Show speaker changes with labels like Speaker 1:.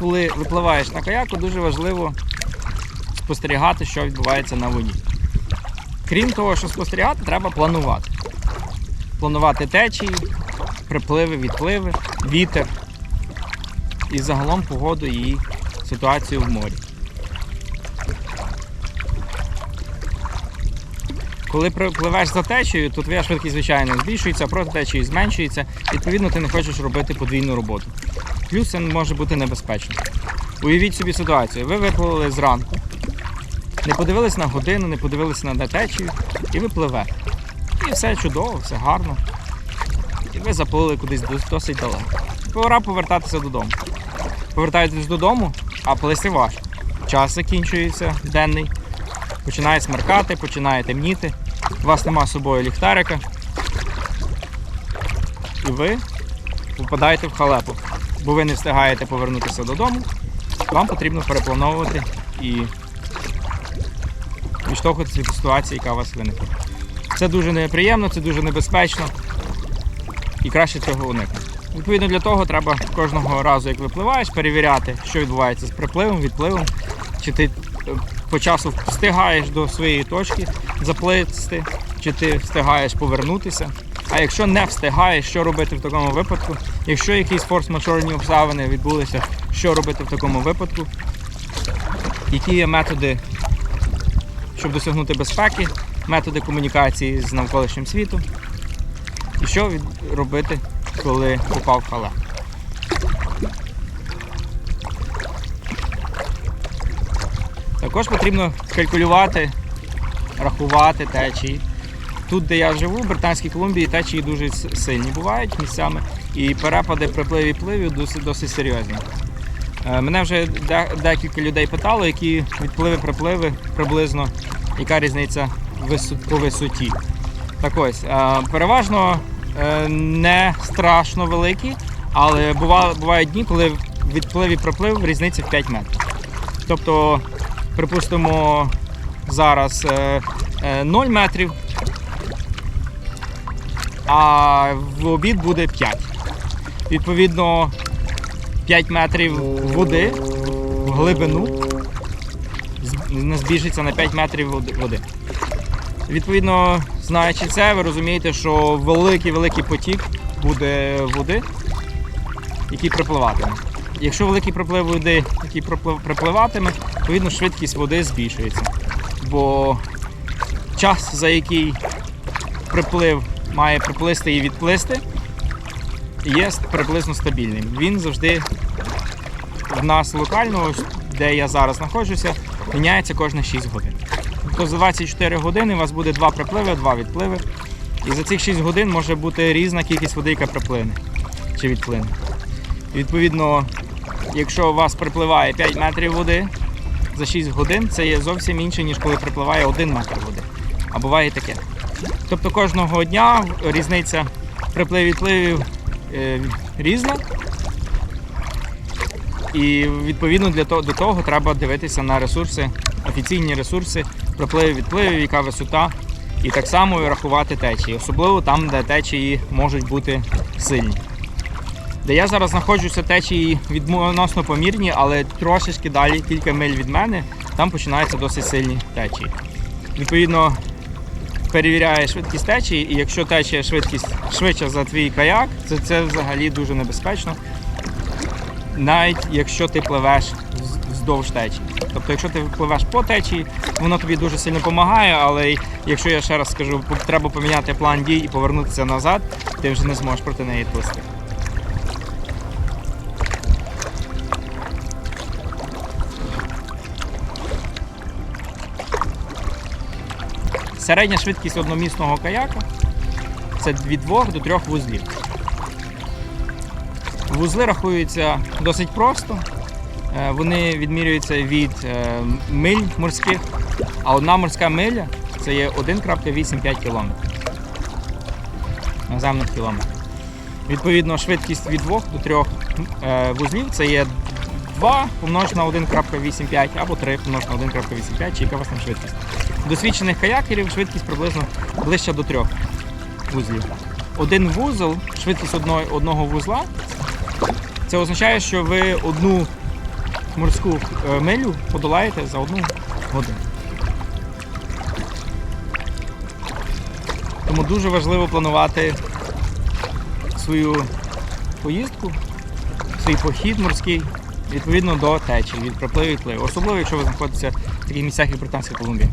Speaker 1: коли випливаєш на каяку, дуже важливо спостерігати, що відбувається на воді. Крім того, що спостерігати, треба планувати. Планувати течії, припливи, відпливи, вітер і загалом погоду і ситуацію в морі. Коли пливеш за течією, то твоя швидкість, звичайно, збільшується, проти течії зменшується. Відповідно, ти не хочеш робити подвійну роботу. Плюс це може бути небезпечно. Уявіть собі ситуацію. Ви випливли зранку, не подивились на годину, не подивились на течію, і ви пливете. І все чудово, все гарно. І ви заплили кудись досить далеко. Пора повертатися додому. Повертаєтесь додому, а плисти важко. Час закінчується денний, починає смеркати, починає темніти. У вас нема з собою ліхтарика. І ви попадаєте в халепу. Бо ви не встигаєте повернутися додому. Вам потрібно переплановувати і відштовхуватися від ситуації, яка у вас виникла. Це дуже неприємно, це дуже небезпечно і краще цього уникнути. Відповідно для того треба кожного разу, як випливаєш, перевіряти, що відбувається з припливом, відпливом, чи ти е, по часу встигаєш до своєї точки заплисти, чи ти встигаєш повернутися. А якщо не встигаєш, що робити в такому випадку? Якщо якісь форс-мажорні обставини відбулися, що робити в такому випадку? Які є методи, щоб досягнути безпеки, методи комунікації з навколишнім світом? І що робити, коли попав в халеп? Також потрібно калькулювати, рахувати течії. Тут, де я живу, в Британській Колумбії, течії дуже сильні бувають місцями, і перепади припливів і пливів досить, досить серйозні. Е, Мене вже декілька людей питало, які відпливи припливи приблизно, яка різниця по висоті. Так ось, е, переважно е, не страшно великі, але бувають дні, коли відплив і приплив різниця в 5 метрів. Тобто, припустимо, зараз е, е, 0 метрів, а в обід буде 5. Відповідно, 5 метрів води в глибину збільшиться на 5 метрів води. Відповідно, знаючи це, ви розумієте, що великий-великий потік буде води, який припливатиме. Якщо великий приплив води, який припливатиме, відповідно швидкість води збільшується. Бо час, за який приплив має приплисти і відплисти, є приблизно стабільним. Він завжди в нас локально, де я зараз знаходжуся, міняється кожні 6 годин. Тобто за 24 години у вас буде два припливи, два відпливи. І за цих 6 годин може бути різна кількість води, яка приплине чи відплине. Відповідно, якщо у вас припливає 5 метрів води за 6 годин, це є зовсім інше, ніж коли припливає 1 метр води. А буває таке. Тобто кожного дня різниця приплив відпливів е, різна. І відповідно для того, до того треба дивитися на ресурси, офіційні ресурси, припливи відпливів, яка висота, і так само рахувати течії, особливо там, де течії можуть бути сильні. Де я зараз знаходжуся, течії відносно помірні, але трошечки далі, кілька миль від мене, там починаються досить сильні течії. Відповідно, перевіряє швидкість течії, і якщо течія швидкість швидше за твій каяк, це, це взагалі дуже небезпечно навіть якщо ти пливеш вздовж течії. Тобто, якщо ти пливеш по течії, воно тобі дуже сильно допомагає, але якщо я ще раз скажу, треба поміняти план дій і повернутися назад, ти вже не зможеш проти неї плисти. Середня швидкість одномісного каяка це від 2 до 3 вузлів. Вузли рахуються досить просто. Е, Вони відмірюються від е, миль морських, а одна морська миля це є 1,85 км. Наземних кілометрів. Відповідно, швидкість від 2 до 3 е, вузлів це є 2 помножити на 1,85 або 3 помножити на 1,85, чи яка у вас там швидкість. Досвідчених каякерів швидкість приблизно ближче до 3 вузлів. Один вузол, швидкість одного, одного вузла це означає, що ви одну морську е, милю подолаєте за одну годину. Тому дуже важливо планувати свою поїздку, свій похід морський відповідно до течії, від припливу відпливу. Особливо, якщо ви знаходитеся в таких місцях, як Британська Колумбія.